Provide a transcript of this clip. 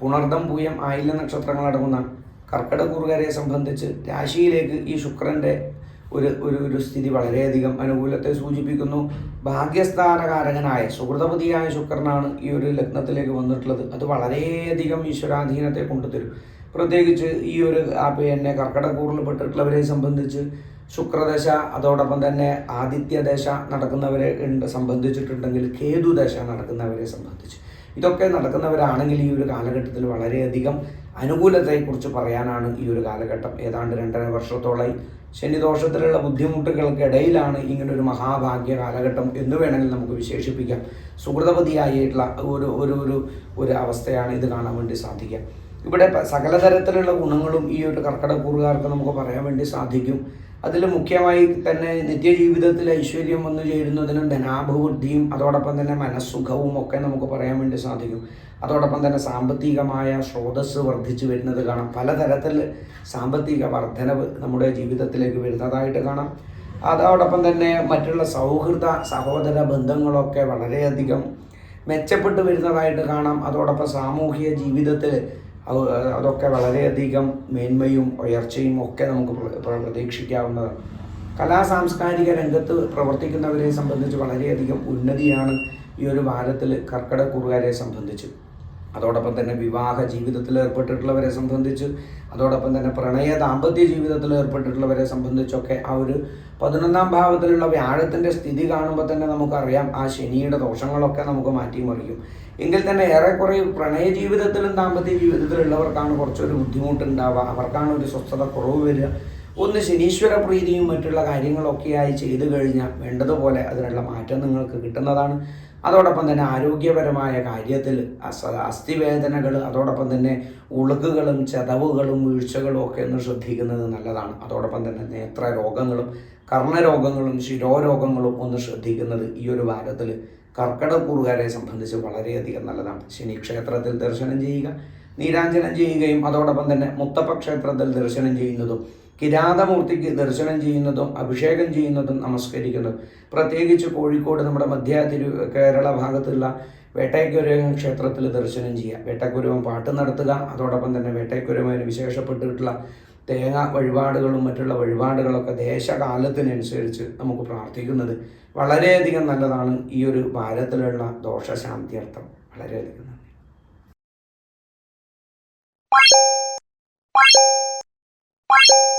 പുണർദം പൂയം നക്ഷത്രങ്ങൾ അടങ്ങുന്ന കർക്കിടകൂറുകാരെ സംബന്ധിച്ച് രാശിയിലേക്ക് ഈ ശുക്രന്റെ ഒരു ഒരു ഒരു സ്ഥിതി വളരെയധികം അനുകൂലത്തെ സൂചിപ്പിക്കുന്നു. ഭാഗ്യസ്ഥാനകാരകനായ സുഹൃതപതിയായ ശുക്രനാണ് ഈ ഒരു ലഗ്നത്തിലേക്ക് വന്നിട്ടുള്ളത്. അത് വളരെയധികം ഈശ്വരാധീനത്തെ കൊണ്ടുതരും. പ്രത്യേകിച്ച് ഈ ഒരു പിന്നെ കർക്കിടക്കൂറിൽ പെട്ടിട്ടുള്ളവരെ സംബന്ധിച്ച് ശുക്രദശ അതോടൊപ്പം തന്നെ ആദിത്യദശ നടക്കുന്നവരെ ഉണ്ട് സംബന്ധിച്ചിട്ടുണ്ടെങ്കിൽ കേതുദശ നടക്കുന്നവരെ സംബന്ധിച്ച്. ഇതൊക്കെ നടക്കുന്നവരാണെങ്കിൽ ഈ ഒരു കാലഘട്ടത്തിൽ വളരെയധികം അനുകൂലതയെക്കുറിച്ച് പറയാനാണ് ഈ ഒരു കാലഘട്ടം. ഏതാണ്ട് രണ്ടര വർഷത്തോളമായി ശനിദോഷത്തിലുള്ള ബുദ്ധിമുട്ടുകൾക്കിടയിലാണ് ഇങ്ങനെ ഒരു മഹാഭാഗ്യ കാലഘട്ടം എന്ന് വേണമെങ്കിൽ നമുക്ക് വിശേഷിപ്പിക്കാം. സുഹൃതപതിയായിട്ടുള്ള ഒരു ഒരു ഒരു അവസ്ഥയാണ് ഇത് കാണാൻ വേണ്ടി സാധിക്കുക. ഇവിടെ സകലതരത്തിലുള്ള ഗുണങ്ങളും ഈ ഒരു കർക്കിടകൂറുകാർക്ക് നമുക്ക് പറയാൻ വേണ്ടി സാധിക്കും. അതിൽ മുഖ്യമായി തന്നെ നിത്യജീവിതത്തിൽ ഐശ്വര്യം വന്നു ചേരുന്നതിനും ധനാഭിവൃദ്ധിയും അതോടൊപ്പം തന്നെ മനസ്സുഖവും ഒക്കെ നമുക്ക് പറയാൻ വേണ്ടി സാധിക്കും. അതോടൊപ്പം തന്നെ സാമ്പത്തികമായ സ്രോതസ് വർദ്ധിച്ചു വരുന്നത് കാണാം. പലതരത്തിൽ സാമ്പത്തിക വർധനവ് നമ്മുടെ ജീവിതത്തിലേക്ക് വരുന്നതായിട്ട് കാണാം. അതോടൊപ്പം തന്നെ മറ്റുള്ള സൗഹൃദ സഹോദര ബന്ധങ്ങളൊക്കെ വളരെയധികം മെച്ചപ്പെട്ടു വരുന്നതായിട്ട് കാണാം. അതോടൊപ്പം സാമൂഹിക ജീവിതത്തിൽ അത് അതൊക്കെ വളരെയധികം മേന്മയും ഉയർച്ചയും ഒക്കെ നമുക്ക് പ്ര- പ്ര- പ്രതീക്ഷിക്കാവുന്നതാണ്. കലാ സാംസ്കാരിക രംഗത്ത് പ്രവർത്തിക്കുന്നവരെ സംബന്ധിച്ച് വളരെയധികം ഉന്നതിയാണ് ഈ ഒരു വാരത്തിൽ കർക്കിടക്കുറുകാരെ സംബന്ധിച്ച്. അതോടൊപ്പം തന്നെ വിവാഹ ജീവിതത്തിൽ ഏർപ്പെട്ടിട്ടുള്ളവരെ സംബന്ധിച്ച് അതോടൊപ്പം തന്നെ പ്രണയ ദാമ്പത്യ ജീവിതത്തിൽ ഏർപ്പെട്ടിട്ടുള്ളവരെ സംബന്ധിച്ചൊക്കെ ആ ഒരു പതിനൊന്നാം ഭാവത്തിലുള്ള വ്യാഴത്തിന്റെ സ്ഥിതി കാണുമ്പോൾ തന്നെ നമുക്കറിയാം ആ ശനിയുടെ ദോഷങ്ങളൊക്കെ നമുക്ക് മാറ്റിമറിക്കും എങ്കിൽ തന്നെ ഏറെക്കുറെ പ്രണയ ജീവിതത്തിലും ദാമ്പത്യ ജീവിതത്തിലുള്ളവർക്കാണ് കുറച്ചൊരു ബുദ്ധിമുട്ടുണ്ടാവുക. അവർക്കാണ് ഒരു സ്വസ്ഥത കുറവ് വരിക. ഒന്ന് ശനീശ്വര പ്രീതിയും മറ്റുള്ള കാര്യങ്ങളൊക്കെയായി ചെയ്തു കഴിഞ്ഞാൽ വേണ്ടതുപോലെ അതിനുള്ള മാറ്റം നിങ്ങൾക്ക് കിട്ടുന്നതാണ്. അതോടൊപ്പം തന്നെ ആരോഗ്യപരമായ കാര്യത്തിൽ അസ അസ്ഥിവേദനകൾ അതോടൊപ്പം തന്നെ ഉളുക്കുകളും ചതവുകളും വീഴ്ചകളും ഒക്കെ ഒന്ന് ശ്രദ്ധിക്കുന്നത് നല്ലതാണ്. അതോടൊപ്പം തന്നെ നേത്ര രോഗങ്ങളും കർണരോഗങ്ങളും ശിരോരോഗങ്ങളും ഒന്ന് ശ്രദ്ധിക്കുന്നത് ഈ ഒരു വാരത്തിൽ കർക്കിടകൂറുകാരെ സംബന്ധിച്ച് വളരെയധികം നല്ലതാണ്. ശനി ക്ഷേത്രത്തിൽ ദർശനം ചെയ്യുക നീരാഞ്ജനം ചെയ്യുകയും അതോടൊപ്പം തന്നെ മുത്തപ്പ ക്ഷേത്രത്തിൽ ദർശനം ചെയ്യുന്നതും കിരാതമൂർത്തിക്ക് ദർശനം ചെയ്യുന്നതും അഭിഷേകം ചെയ്യുന്നതും നമസ്കരിക്കുന്നതും. പ്രത്യേകിച്ച് കോഴിക്കോട് നമ്മുടെ മധ്യ തിരു കേരള ഭാഗത്തുള്ള വേട്ടയ്ക്കുരുവൻ ക്ഷേത്രത്തിൽ ദർശനം ചെയ്യുക. വേട്ടക്കുരുവൻ പാട്ട് നടത്തുക. അതോടൊപ്പം തന്നെ വേട്ടയ്ക്കുരുവന് വിശേഷപ്പെട്ടിട്ടുള്ള തേങ്ങ വഴിപാടുകളും മറ്റുള്ള വഴിപാടുകളൊക്കെ ദേശകാലത്തിനനുസരിച്ച് നമുക്ക് പ്രാർത്ഥിക്കുന്നത് വളരെയധികം നല്ലതാണ് ഈ ഒരു ഭാരത്തിലുള്ള ദോഷശാന്തിയർത്ഥം വളരെയധികം നന്ദി. you